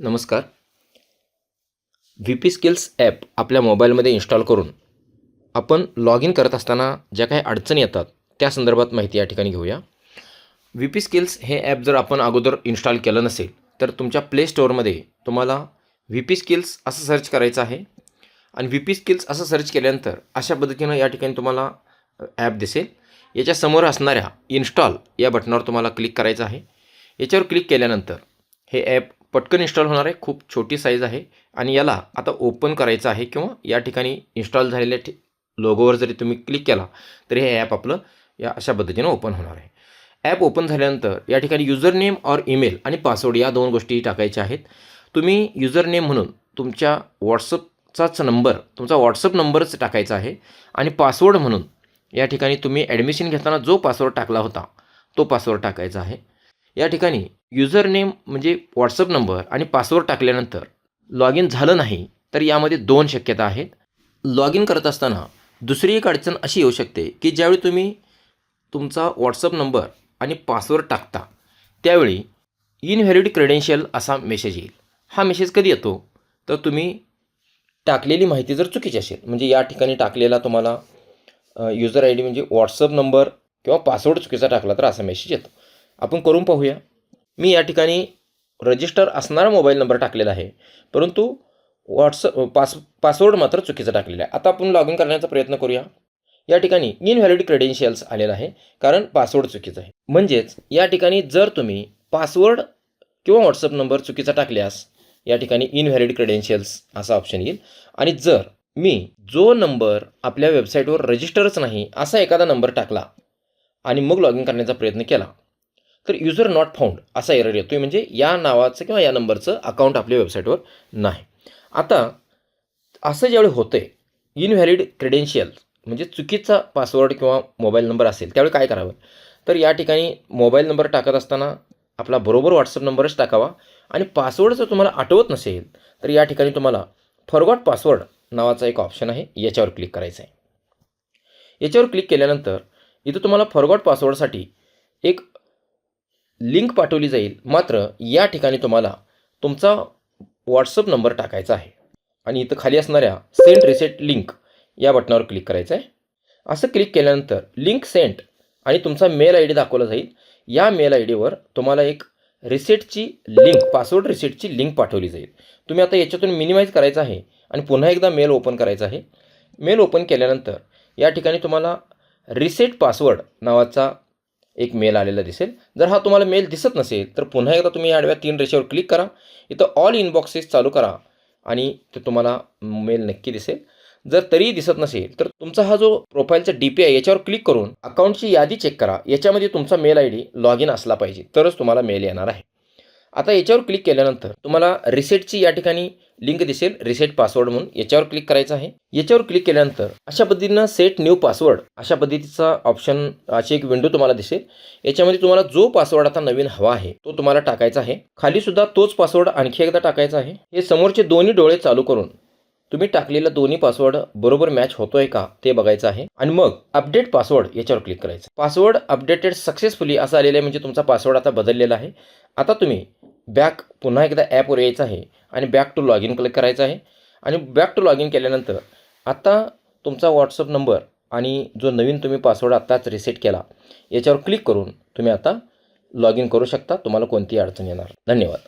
नमस्कार. V P skills app आपल्या मोबाईलमध्ये इन्स्टॉल करून आपण लॉग इन करत असताना ज्या काही अडचणी येतात त्या संदर्भात माहिती या ठिकाणी घेऊया. व्ही पी स्किल्स हे ॲप जर आपण अगोदर इन्स्टॉल केलं नसेल तर तुमच्या प्ले स्टोअरमध्ये तुम्हाला व्ही पी स्किल्स असं सर्च करायचं आहे. आणि व्ही पी स्किल्स असं सर्च केल्यानंतर अशा पद्धतीनं या ठिकाणी तुम्हाला ॲप दिसेल. याच्यासमोर असणाऱ्या इन्स्टॉल या बटनावर तुम्हाला क्लिक करायचं आहे. याच्यावर क्लिक केल्यानंतर हे ॲप पटकन इन्स्टॉल होणार आहे. खूप छोटी साईज आहे. आणि याला आता ओपन करायचं आहे किंवा या ठिकाणी इन्स्टॉल झालेल्या ठि लोगोवर जरी तुम्ही क्लिक केला तरी हे ॲप आपलं या अशा पद्धतीनं ओपन होणार आहे. ॲप ओपन झाल्यानंतर या ठिकाणी युजर नेम ऑर ईमेल आणि पासवर्ड या दोन गोष्टी टाकायच्या आहेत. तुम्ही युजर नेम म्हणून तुमच्या व्हॉट्सअपचाच नंबर तुमचा व्हॉट्सअप नंबरच टाकायचा आहे. आणि पासवर्ड म्हणून या ठिकाणी तुम्ही ॲडमिशन घेताना जो पासवर्ड टाकला होता तो पासवर्ड टाकायचा आहे. या ठिकाणी युजर नेम म्हणजे व्हॉट्सअप नंबर आणि पासवर्ड टाकल्यानंतर लॉग इन झालं नाही तर यामध्ये दोन शक्यता आहेत. लॉग इन करत असताना दुसरी एक अडचण अशी येऊ शकते की ज्यावेळी तुम्ही तुमचा व्हॉट्सअप नंबर आणि पासवर्ड टाकता त्यावेळी इनव्हॅलिड क्रेडेन्शियल असा मेसेज येईल. हा मेसेज कधी येतो? तर तुम्ही टाकलेली माहिती जर चुकीची असेल म्हणजे या ठिकाणी टाकलेला तुम्हाला युजर आय डी म्हणजे व्हॉट्सअप नंबर किंवा पासवर्ड चुकीचा टाकला तर असा मेसेज येतो. आपण करून पाहूया. मी या ठिकाणी रजिस्टर असणारा मोबाईल नंबर टाकलेला आहे. परंतु व्हॉट्सअप पास पासवर्ड मात्र चुकीचा टाकलेला आहे. आता आपण लॉग इन करण्याचा प्रयत्न करूया. या ठिकाणी इनव्हॅलिड क्रेडेन्शियल्स आलेला आहे कारण पासवर्ड चुकीचा आहे. म्हणजेच या ठिकाणी जर तुम्ही पासवर्ड किंवा व्हॉट्सअप नंबर चुकीचा टाकल्यास या ठिकाणी इनव्हॅलिड क्रेडेन्शियल्स असा ऑप्शन येईल. आणि जर मी जो नंबर आपल्या वेबसाईटवर रजिस्टरच नाही असा एखादा नंबर टाकला आणि मग लॉग इन करण्याचा प्रयत्न केला तर युजर नॉट फाउंड असा एरर येतो म्हणजे या नावाचं किंवा या नंबरचं अकाउंट आपल्या वेबसाईटवर नाही. आता असं ज्यावेळी होतं आहे इनव्हॅलिड क्रेडेन्शियल म्हणजे चुकीचा पासवर्ड किंवा मोबाईल नंबर असेल त्यावेळी काय करावं? तर या ठिकाणी मोबाईल नंबर टाकत असताना आपला बरोबर व्हॉट्सअप नंबरच टाकावा. आणि पासवर्ड जर तुम्हाला आठवत नसेल तर या ठिकाणी तुम्हाला फॉरगॉट पासवर्ड नावाचा एक ऑप्शन आहे याच्यावर क्लिक करायचं आहे याच्यावर क्लिक केल्यानंतर इथं तुम्हाला फॉरगॉट पासवर्डसाठी एक लिंक पाठवली जाईल. मात्र या ठिकाणी तुम्हाला तुमचा व्हॉट्सअप नंबर टाकायचा आहे. आणि इथं खाली असणाऱ्या सेंट रिसेट लिंक या बटनावर क्लिक करायचं आहे. असं क्लिक केल्यानंतर लिंक सेंट आणि तुमचा मेल आय डी दाखवला जाईल. या मेल आय डीवर तुम्हाला एक रिसेटची लिंक पासवर्ड रिसेटची लिंक पाठवली जाईल. तुम्ही आता याच्यातून मिनिमाइज करायचं आहे आणि पुन्हा एकदा मेल ओपन करायचा आहे. मेल ओपन केल्यानंतर या ठिकाणी तुम्हाला रिसेट पासवर्ड नावाचा एक मेल आलेला दिसेल. जर हा तुम्हाला मेल दिसत नसेल तर पुन्हा एकदा तुम्ही आडव्या तीन रेषेवर क्लिक करा. इथं ऑल इनबॉक्सेस चालू करा आणि ते तुम्हाला मेल नक्की दिसेल. जर तरीही दिसत नसेल तर तुमचा हा जो प्रोफाईलचा डी पी आय याच्यावर क्लिक करून अकाउंटची यादी चेक करा. याच्यामध्ये तुमचा mail I D log in असला पाहिजे तरच तुम्हाला मेल येणार आहे. आता याच्यावर क्लिक केल्यानंतर तुम्हाला रिसेटची या ठिकाणी लिंक दिसेल रिसेट पासवर्ड म्हणून. याच्यावर क्लिक करायचं आहे. याच्यावर क्लिक केल्यानंतर अशा पद्धतीनं सेट न्यू पासवर्ड अशा पद्धतीचा ऑप्शन अशी एक विंडो तुम्हाला दिसेल. याच्यामध्ये तुम्हाला जो पासवर्ड आता नवीन हवा आहे तो तुम्हाला टाकायचा आहे. खाली सुद्धा तोच पासवर्ड आणखी एकदा टाकायचा आहे. हे समोरचे दोन्ही डोळे चालू करून तुम्ही टाकलेला दोन्ही पासवर्ड बरोबर मॅच होतोय का ते बघायचं आहे. आणि मग अपडेट पासवर्ड याच्यावर क्लिक करायचं. पासवर्ड अपडेटेड सक्सेसफुली असं आलेलं आहे म्हणजे तुमचा पासवर्ड आता बदललेला आहे. आता तुम्ही बॅक पुन्हा एकदा ॲपवर यायचं आहे आणि back to log in click करायचं आहे. आणि बॅक टू लॉग इन केल्यानंतर आत्ता तुमचा व्हॉट्सअप नंबर आणि जो नवीन तुम्ही पासवर्ड आत्ताच रिसेट केला याच्यावर क्लिक करून तुम्ही आता लॉग इन करू शकता. तुम्हाला कोणतीही अडचण येणार. धन्यवाद.